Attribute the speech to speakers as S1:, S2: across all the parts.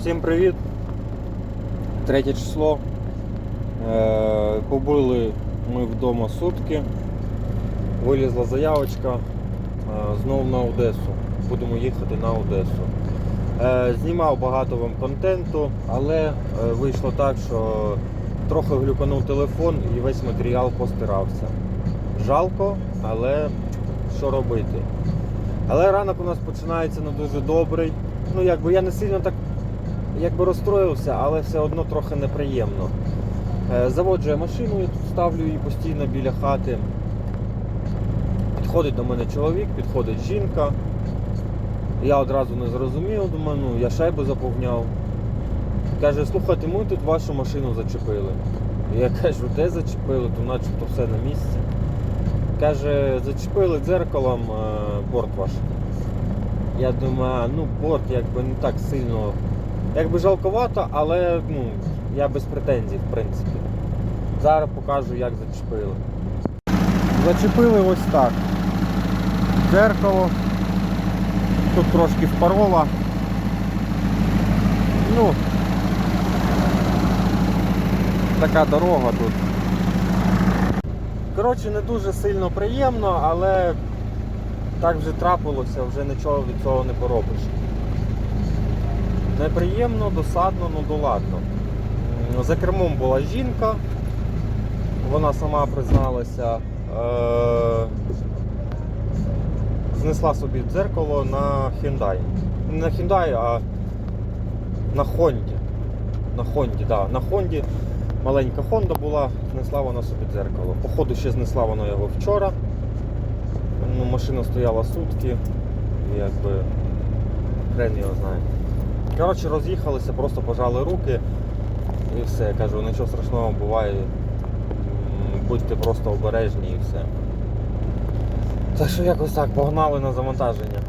S1: Всім привіт! Третє число. Е, побули ми вдома сутки. Вилізла заявочка е, знову на Одесу. Будемо їхати на Одесу. Е, знімав багато вам контенту, але вийшло так, що трохи глюканув телефон і весь матеріал постирався. Жалко, але що робити? Але ранок у нас починається не дуже добрий. Ну, якби я не сильно так якби розстроївся, але все одно трохи неприємно. Е, Заводжу я машину, я тут ставлю її постійно біля хати. Підходить до мене чоловік, підходить жінка. Я одразу не зрозумів, думаю, ну я шайбу заповняв. Каже, слухайте, ми тут вашу машину зачепили. Я кажу, де зачепили, то начебто все на місці. Каже, зачепили дзеркалом е, борт ваш. Я думаю, ну борт якби не так сильно. Якби жалковато, але ну, я без претензій, в принципі. Зараз покажу, як зачепили. Зачепили ось так. Дзеркало. Тут трошки впорола. Ну, така дорога тут. Коротше, не дуже сильно приємно, але так вже трапилося, вже нічого від цього не поробиш. Неприємно, досадно, ну доладно. За кермом була жінка, вона сама призналася, е- знесла собі дзеркало на Hyundai. Не на Hyundai, а на Хонді. На Хонді, да. На Хонді маленька Хонда була, знесла вона собі дзеркало. Походу ще знесла вона його вчора. Ну, машина стояла сутки, і якби хрен його знає. Коротше, роз'їхалися, просто пожали руки і все. Я кажу, нічого страшного буває. Будьте просто обережні і все. Так що якось так, погнали на завантаження.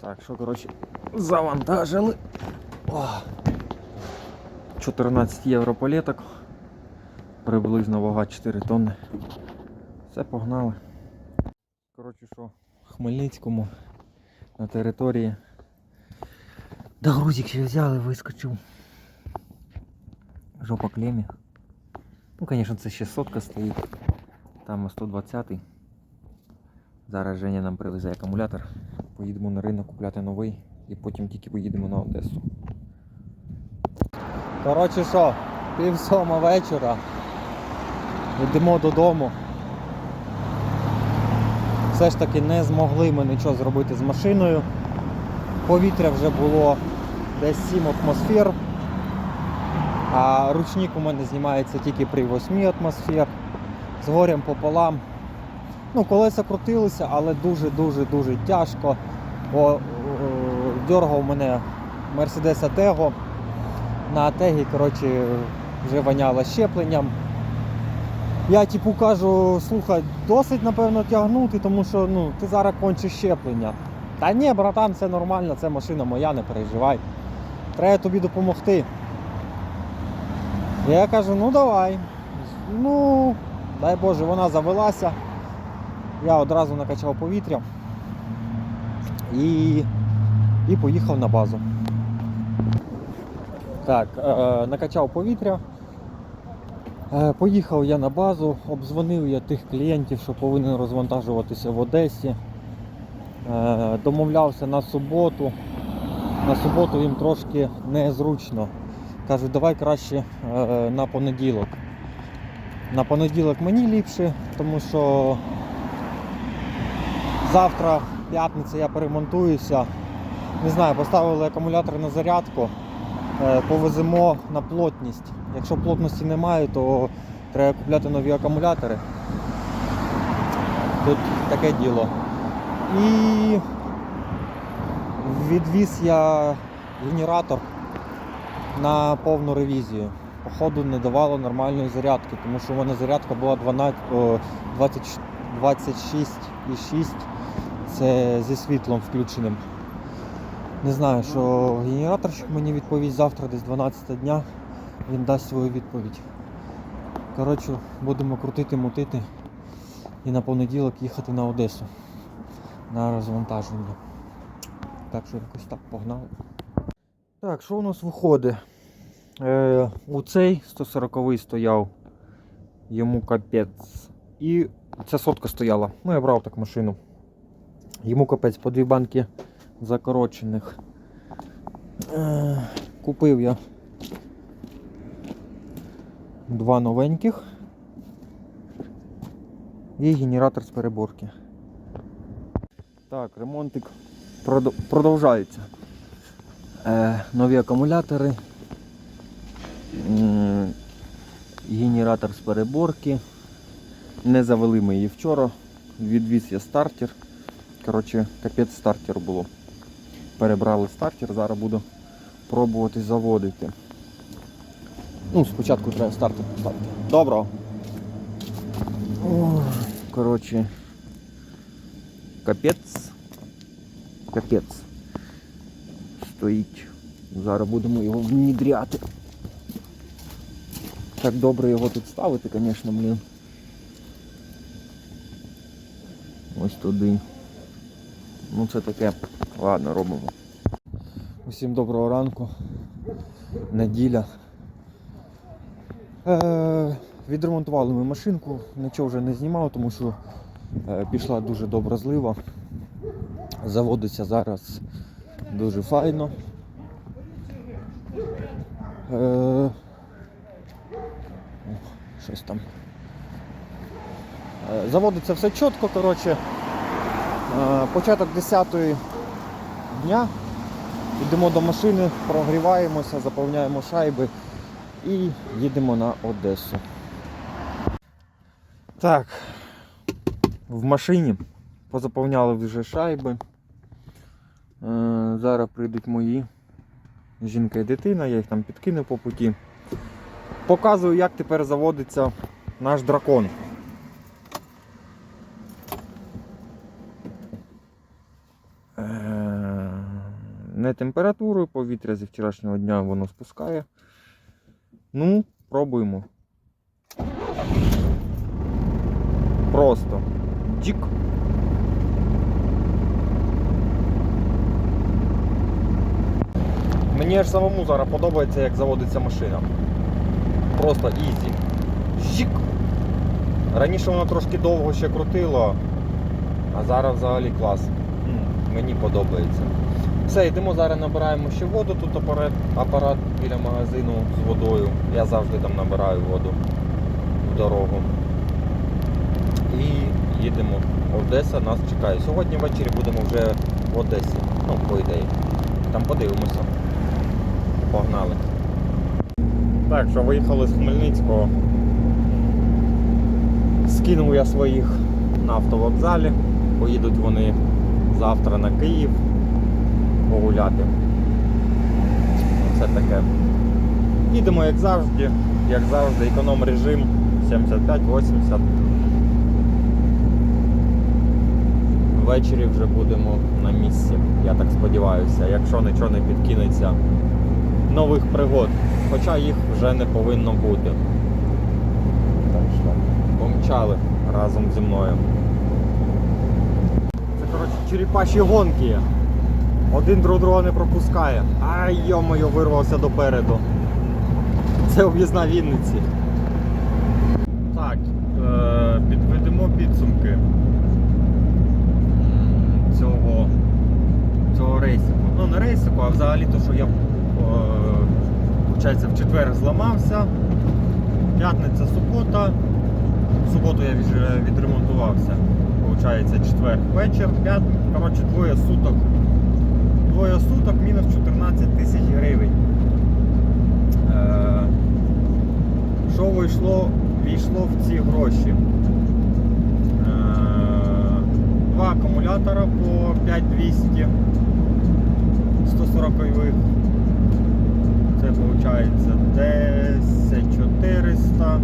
S1: Так, що, коротше, завантажили. О, 14 євро палеток. Приблизно вага 4 тонни. Все, погнали. Коротше, що, Хмельницькому на території. Да грузик ще взяли, вискочив. Жопа клемі. Ну, звісно, це ще сотка стоїть. Там 120-й. Зараз Женя нам привезе акумулятор. Поїдемо на ринок купляти новий і потім тільки поїдемо на Одесу. Коротше що, пів сьома вечора. Йдемо додому. Все ж таки не змогли ми нічого зробити з машиною. Повітря вже було десь 7 атмосфер. А ручник у мене знімається тільки при 8 атмосфер. З горем пополам. Ну, колеса крутилися, але дуже-дуже-дуже тяжко. О, дергав мене Mercedes Atego. На Атегі, коротше, вже воняло щепленням. Я типу кажу, слухай, досить напевно тягнути, тому що ну, ти зараз кончиш щеплення. Та ні, братан, це нормально, це машина моя, не переживай. Треба тобі допомогти. Я кажу, ну давай. Ну, дай Боже, вона завелася. Я одразу накачав повітря і, і поїхав на базу. Так, е, накачав повітря. Е, Поїхав я на базу, обдзвонив я тих клієнтів, що повинен розвантажуватися в Одесі. Е, Домовлявся на суботу. На суботу їм трошки незручно. Кажуть, давай краще е, на понеділок. На понеділок мені ліпше, тому що завтра, п'ятниця, я перемонтуюся. Не знаю, поставили акумулятор на зарядку. Е, повеземо на плотність. Якщо плотності немає, то треба купляти нові акумулятори. Тут таке діло. І відвіз я генератор на повну ревізію. Походу не давало нормальної зарядки, тому що у мене зарядка була 12, о, 20 26,6. Це зі світлом включеним. Не знаю, що генераторщик мені відповість завтра десь 12 дня. Він дасть свою відповідь. Коротше, будемо крутити, мутити і на понеділок їхати на Одесу на розвантаження. Так що якось так погнали. Так, що у нас виходить? Е, у цей 140-й стояв, йому капець. І ця сотка стояла. Ну, я брав так машину. Йому капець по дві банки закорочених. Е, купив я два новеньких і генератор з переборки. Так, ремонтик продо- продовжається. Е, нові акумулятори, генератор з переборки. Не завели ми її вчора. Відвіз я стартер. Коротше, капець стартер було. Перебрали стартер, зараз буду пробувати заводити. Ну, спочатку треба стартер поставити. Добро. Коротше. Капець. Капець. Стоїть. Зараз будемо його внідряти. Так добре його тут ставити, звісно, блін. Ось туди. Ну це таке. Ладно, робимо. Усім доброго ранку. Неділя. Е, відремонтували ми машинку, нічого вже не знімав, тому що е, пішла дуже добра злива. Заводиться зараз дуже файно. Е, щось там. Е, Заводиться все чітко, коротше. Е, Початок 10 дня. Йдемо до машини, прогріваємося, заповняємо шайби і їдемо на Одесу. Так, в машині позаповняли вже шайби. Е, Зараз прийдуть мої жінка і дитина, я їх там підкину по путі. Показую, як тепер заводиться наш дракон. Е, Не температурою повітря зі вчорашнього дня воно спускає. Ну, пробуємо. Просто. Джік. Мені аж самому зараз подобається, як заводиться машина. Просто ізі. Жік. Раніше воно трошки довго ще крутило, а зараз взагалі клас. Мені подобається. Все, йдемо зараз набираємо ще воду. Тут апарат, апарат біля магазину з водою. Я завжди там набираю воду в дорогу. І їдемо. Одеса нас чекає. Сьогодні ввечері будемо вже в Одесі. Ну, по ідеї. Там подивимося. Погнали. Так, що виїхали з Хмельницького. Скинув я своїх на автовокзалі. Поїдуть вони завтра на Київ погуляти. Все таке. Їдемо як завжди, як завжди, економ режим 75-80. Ввечері вже будемо на місці, я так сподіваюся, якщо нічого не підкинеться нових пригод. Хоча їх вже не повинно бути. Так що помчали разом зі мною. Це коротше черепаші гонки. Один друг друга не пропускає. Ай, йо-моє, вирвався допереду. Це об'їзна Вінниці. Так, е- підведемо підсумки цього, цього рейсику. Ну, не рейсику, а взагалі то, що я е- виходить, в четвер зламався. П'ятниця, субота. В суботу я відремонтувався. Получається четвер вечір, п'ят... коротше, двоє суток. Двоє суток мінус 14 тисяч гривень. Е, Що вийшло, війшло в ці гроші? Е, Два акумулятора по 5200 140 Це виходить 10400.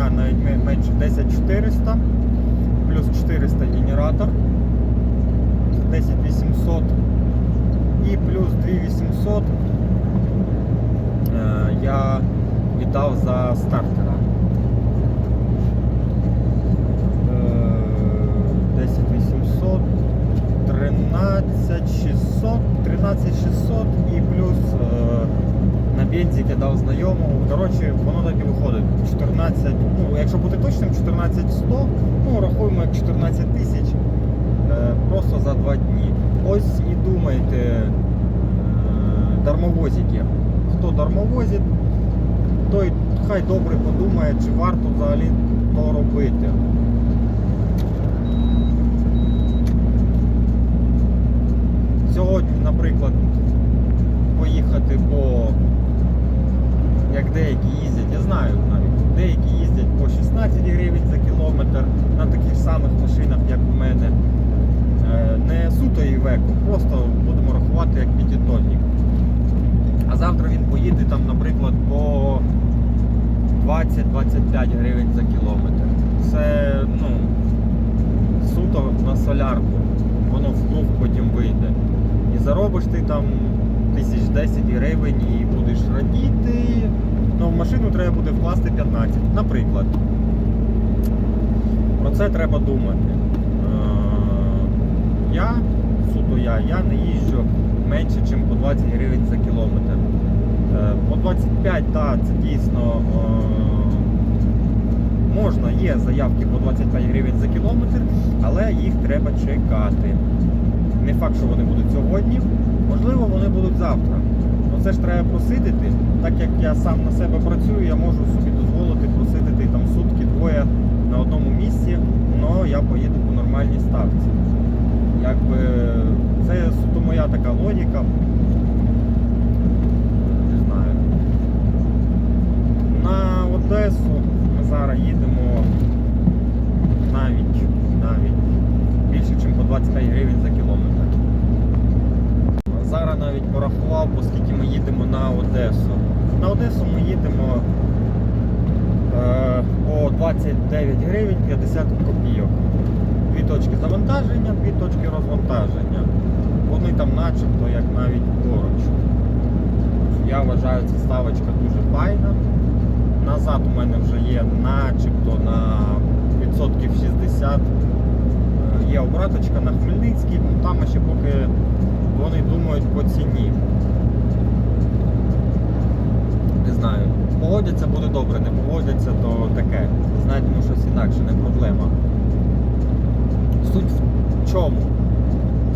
S1: А, навіть менше 10400 плюс 400 генератор 10800 і плюс 2800 е, я віддав за стартера. Е, 10800 13600 13600 і плюс бензики дав знайомому. Коротше, воно так і виходить. 14, ну, якщо бути точним, 14100, ну, рахуємо як 14 тисяч е, просто за два дні. Ось і думайте, е, дармовозики. Хто дармовозить, той хай добре подумає, чи варто взагалі то робити. Сьогодні, наприклад, поїхати по як деякі їздять, я знаю навіть, деякі їздять по 16 гривень за кілометр на таких самих машинах, як у мене. Е, Не суто Івеко, просто будемо рахувати як п'ятитонник. А завтра він поїде там, наприклад, по 20-25 гривень за кілометр. Це ну, суто на солярку. Воно в потім вийде. І заробиш ти там тисяч 10 гривень і будеш радіти. Ну, в машину треба буде вкласти 15, наприклад. Про це треба думати. Е, Я, суто я, я не їжджу менше, ніж по 20 гривень за кілометр. Е, По 25, так, це дійсно е, можна, є заявки по 25 гривень за кілометр, але їх треба чекати. Не факт, що вони будуть сьогодні, можливо, вони будуть завтра. Ну це ж треба просидити. Так як я сам на себе працюю, я можу собі дозволити просидити там сутки двоє на одному місці, але я поїду по нормальній ставці. Якби це суто моя така логіка. Не знаю. На Одесу ми зараз їдемо навіть, навіть більше, ніж по 25 гривень за кілометр. Зараз навіть порахував, оскільки ми їдемо на Одесу. На Одесу ми їдемо е, по 29 гривень 50 копійок. Дві точки завантаження, дві точки розвантаження. Вони там начебто як навіть поруч. Я вважаю, ця ставочка дуже файна. Назад у мене вже є начебто на відсотків 60. Е, Є обраточка на Хмельницький, ну там ще поки вони думають по ціні. Не знаю. Погодяться буде добре, не погодяться, то таке. Знайдемо щось інакше, не проблема. Суть в чому?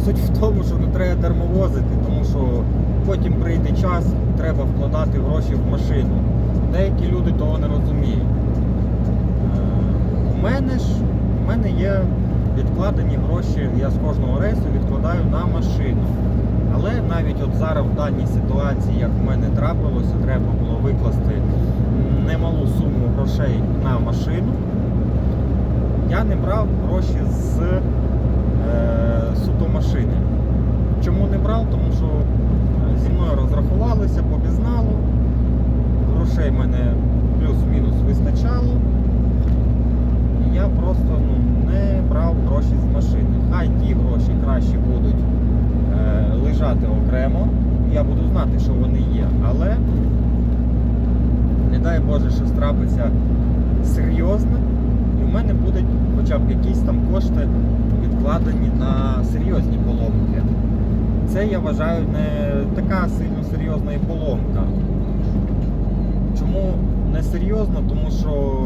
S1: Суть в тому, що не треба дармовозити, тому що потім прийде час, треба вкладати гроші в машину. Деякі люди того не розуміють. Е, У мене ж у мене є відкладені гроші, я з кожного рейсу відкладаю на машину. Але навіть от зараз в даній ситуації, як в мене трапилося, треба було викласти немалу суму грошей на машину. Я не брав гроші з е, суто машини. Чому не брав? Тому що е, зі мною розрахувалися по безналу. Грошей в мене плюс-мінус вистачало. І я просто ну, не брав гроші з машини. Хай ті гроші краще будуть е, лежати окремо. Я буду знати, що вони є. Але не дай Боже, щось трапиться серйозне. І в мене будуть хоча б якісь там кошти відкладені на серйозні поломки. Це я вважаю не така сильно серйозна і поломка. Чому не серйозно? Тому що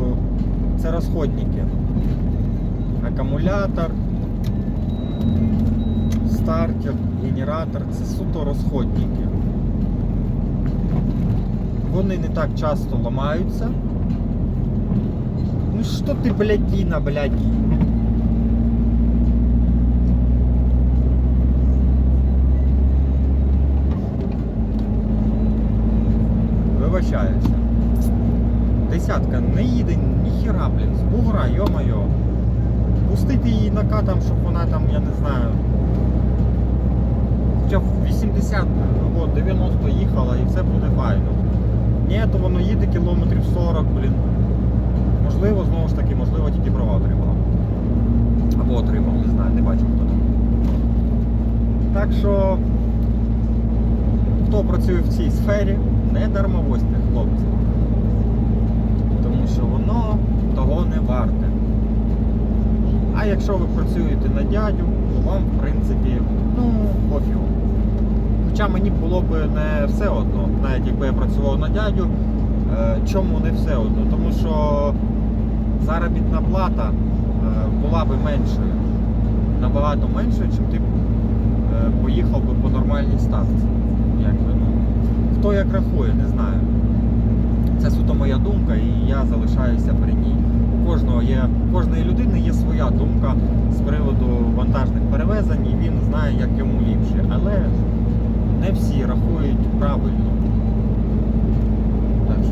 S1: це розходники. Акумулятор, стартер, генератор це суто розходники. Вони не так часто ламаються. Ну що ти, блядіна, блядь? Вибачаюся. Десятка не їде ніхіра, блін, з бугра, йо-моє. Пустити її накатом, щоб вона там, я не знаю. Хоча б 80 або 90 їхала і все буде файно. Ні, то воно їде кілометрів 40, блін. Можливо, знову ж таки, можливо, тільки права отримала. Або отримав, не знаю, не бачив хто там. Так що, хто працює в цій сфері, не дармовозьте, хлопці. Тому що воно того не варте. А якщо ви працюєте на дядю, то вам, в принципі, ну, пофігу. Хоча мені було б не все одно, навіть якби я працював на дядю, е, чому не все одно? Тому що заробітна плата е, була б меншою, набагато меншою, чим ти е, поїхав би по нормальній ставці. Якби, ну, хто як рахує, не знаю. Це суто моя думка, і я залишаюся при ній. У кожного є, у кожної людини є своя думка з приводу вантажних перевезень, і він знає, як йому ліпше. Але не всі рахують правильно.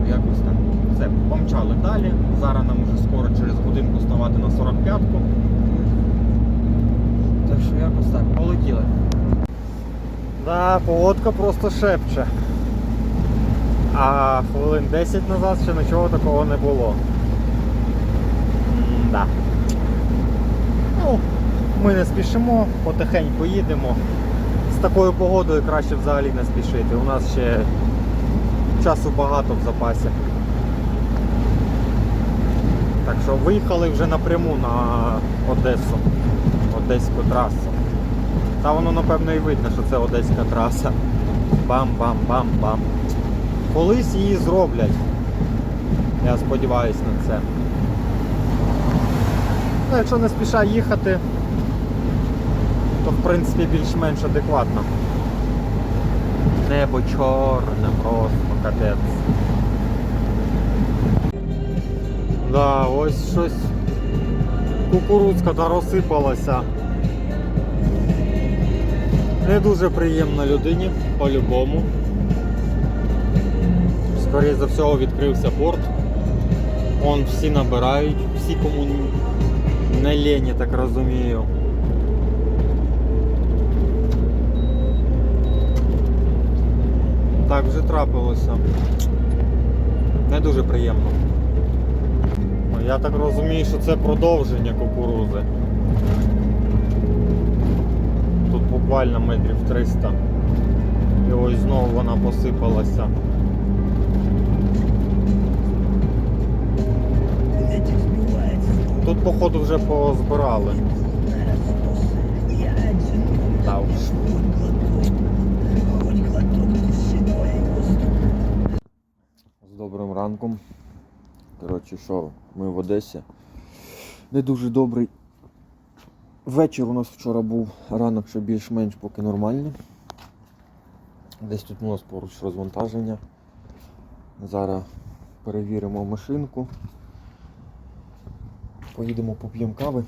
S1: Що якось так. Все, помчали далі. Зараз нам вже скоро через годинку ставати на 45-ку. Так що якось так, полетіли. Да, погодка просто шепче. А хвилин 10 назад ще нічого такого не було. Да. Ну, ми не спішимо, потихеньку їдемо. З такою погодою краще взагалі не спішити. У нас ще часу багато в запасі. Так що виїхали вже напряму на Одесу, Одеську трасу. Та воно напевно і видно, що це Одеська траса. Бам-бам-бам-бам. Колись її зроблять. Я сподіваюся на це. Ну, якщо не спіша їхати, то в принципі більш-менш адекватно. Небо чорне, просто капець. Да, ось щось кукурудзка та розсипалася. Не дуже приємно людині, по-любому. Скоріше за всього відкрився борт. Вон всі набирають, всі кому не лень, я так розумію. Так вже трапилося. Не дуже приємно. Ну, Я так розумію, що це продовження кукурузи. Тут буквально метрів 300. І ось знову вона посипалася. Тут, походу, вже позбирали. Та уж.
S2: Ранком. Коротше, що, ми в Одесі. Не дуже добрий. Вечір у нас вчора був, ранок ще більш-менш поки нормальний. Десь тут у нас поруч розвантаження. Зараз перевіримо машинку. Поїдемо поп'ємо кави.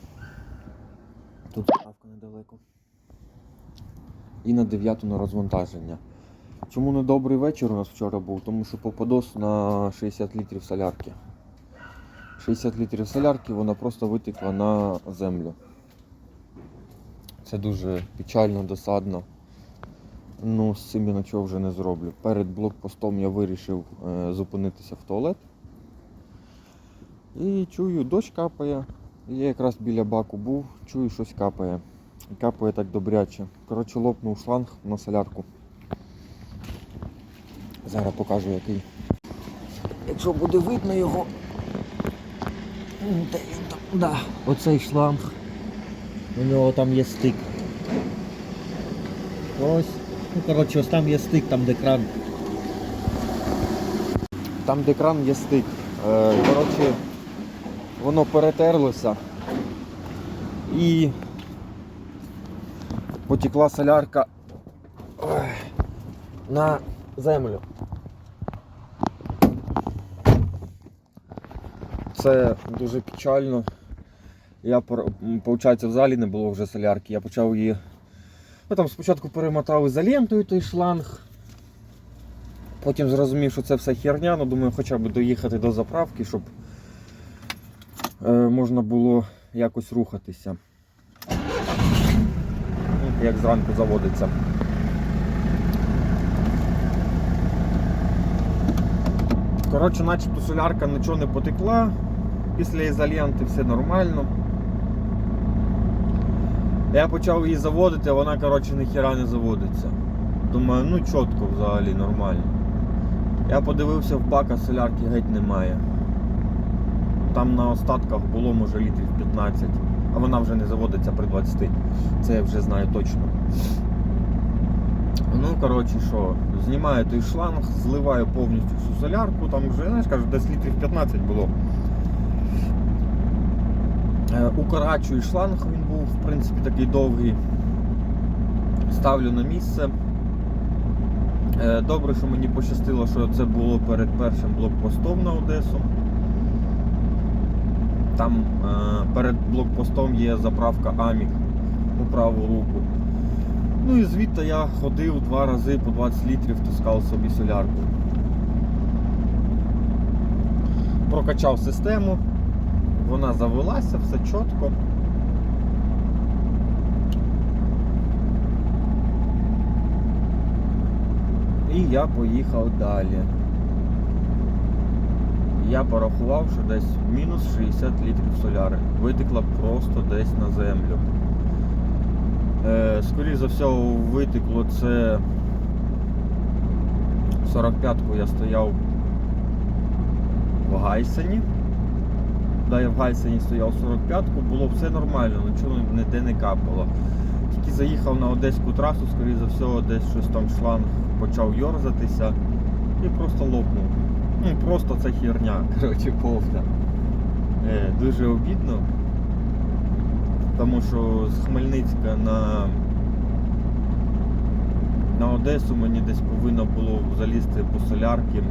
S2: Тут заправка недалеко. І на 9 на розвантаження. Чому не добрий вечір у нас вчора був? Тому що попадос на 60 літрів солярки. 60 літрів солярки вона просто витекла на землю. Це дуже печально, досадно. Ну, з цим я нічого вже не зроблю. Перед блокпостом я вирішив е, зупинитися в туалет. І чую, дощ капає. Я якраз біля баку був, чую, щось капає. Капає так добряче. Коротше, лопнув шланг на солярку. Зараз покажу який. Якщо буде видно його. Де він там? Да, оцей шланг. У нього там є стик. Ось. Ну, коротше, ось там є стик, там де кран. Там де кран є стик. Е, коротше, воно перетерлося. І потекла солярка на землю. Це дуже печально. Я, в залі не було вже солярки. Я почав її. Ну, там спочатку перемотав ізолентою той шланг. Потім зрозумів, що це все херня, ну думаю, хоча б доїхати до заправки, щоб е, можна було якось рухатися. Як зранку заводиться. Коротше, начебто солярка нічого не потекла. Після ізоленти все нормально. Я почав її заводити, а вона, коротше, ніхіра не заводиться. Думаю, ну чітко взагалі нормально. Я подивився в бак, а солярки геть немає. Там на остатках було, може, літрів 15, а вона вже не заводиться при 20. Це я вже знаю точно. Ну, коротше, що, знімаю той шланг, зливаю повністю всю солярку, там вже, знаєш, кажу, десь літрів 15 було. Е, Укорачую шланг, він був, в принципі, такий довгий. Ставлю на місце. Е, Добре, що мені пощастило, що це було перед першим блокпостом на Одесу. Там е, перед блокпостом є заправка Амік по праву руку. Ну і звідти я ходив два рази по 20 літрів, таскав собі солярку. Прокачав систему, вона завелася, все чітко. І я поїхав далі. Я порахував, що десь мінус 60 літрів соляри. Витекла просто десь на землю. Е, скоріше за все, витекло це 45-ку я стояв в Гайсені. Да, я в Гайсені стояв 45-ку, було все нормально, нічого ніде не капало. Тільки заїхав на одеську трасу, скоріше за все, десь щось там шланг почав йорзатися і просто лопнув. Ну, просто це херня, коротше, повна. Е, дуже обідно. Тому що з Хмельницька на, на Одесу мені десь повинно було залізти по солярки.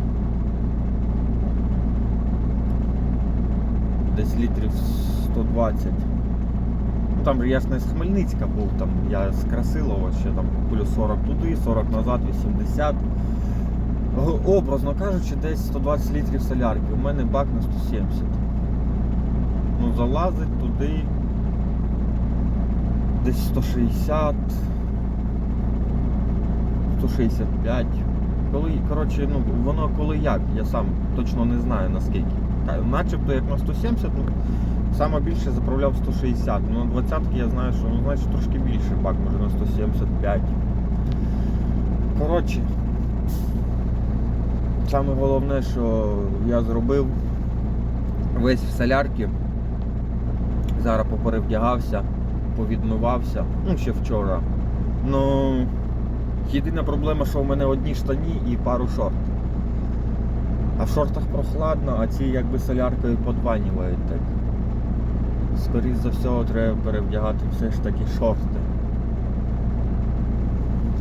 S2: Десь літрів 120. Ну, Там же я ж не з Хмельницька був, там я з Красилова ще там плюс 40 туди, 40 назад, 80. Образно кажучи, десь 120 літрів солярки. У мене бак на 170. Ну, залазить туди десь 160, 165. Коли, коротше, ну, воно коли як, я сам точно не знаю наскільки. Начебто як на 170, ну, саме більше заправляв 160. Ну на 20 я знаю, що ну, значить трошки більше бак, може на 175. Коротше, саме головне, що я зробив весь в солярки. Зараз поперевдягався, повідмивався, ну ще вчора. Ну, єдина проблема, що в мене одні штані і пару шорт. А в шортах прохладно, а ці якби соляркою подванюють так. Скоріше за все, треба перевдягати все ж таки шорти.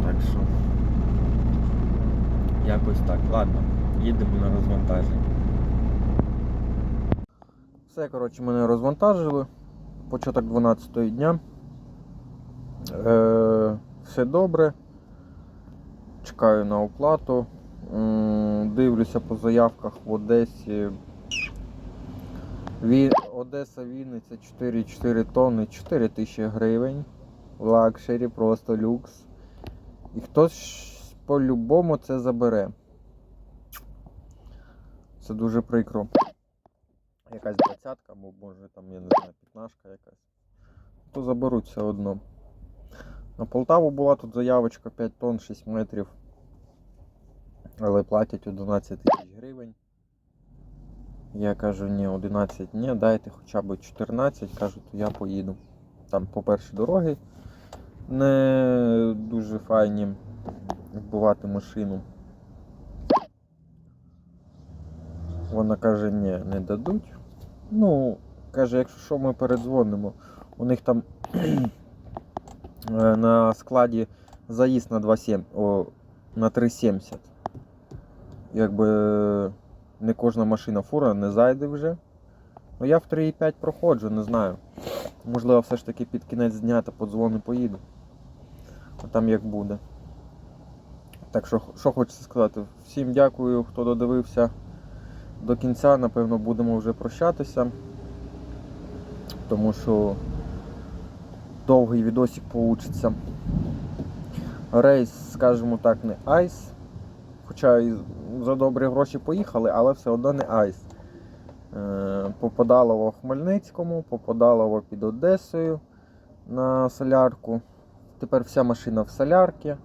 S2: Так що. Якось так. Ладно, їдемо на розвантаження. Все, коротше, мене розвантажили. Початок 12 дня. Е, все добре. Чекаю на оплату. Дивлюся по заявках в Одесі. Одеса Вінниця 4,4 тонни, 4 тисячі гривень. Лакшері, просто люкс. І хтось по-любому це забере. Це дуже прикро. Якась двадцятка, або може там, я не знаю, п'ятнашка якась. То заберуть все одно. На Полтаву була тут заявочка 5 тонн 6 метрів. Але платять 11 тисяч гривень. Я кажу, ні, 11 ні, дайте хоча б 14, кажу, то я поїду. Там, по-перше, дороги не дуже файні вбивати машину. Вона каже, ні, не дадуть. Ну, каже, якщо що, ми передзвонимо. У них там е, на складі заїзд на 2,7, о, на 3,70. Якби не кожна машина фура не зайде вже. Ну я в 3,5 проходжу, не знаю. Можливо, все ж таки під кінець дня та подзвони поїду. А там як буде. Так що, що хочеться сказати. Всім дякую, хто додивився до кінця. Напевно, будемо вже прощатися. Тому що довгий відосик получиться. Рейс, скажімо так, не айс. Хоча і за добрі гроші поїхали, але все одно не айс. Е, Попадалово Хмельницькому, попадалово під Одесою на солярку. Тепер вся машина в солярці.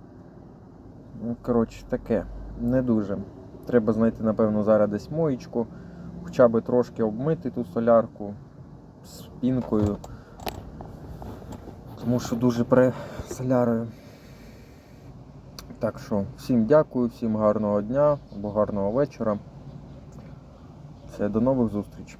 S2: Ну, Коротше, таке, не дуже. Треба знайти, напевно, зараз десь моєчку, хоча б трошки обмити ту солярку з пінкою. Тому що дуже пре солярою. Так що, всім дякую, всім гарного дня або гарного вечора. Все, до нових зустрічей.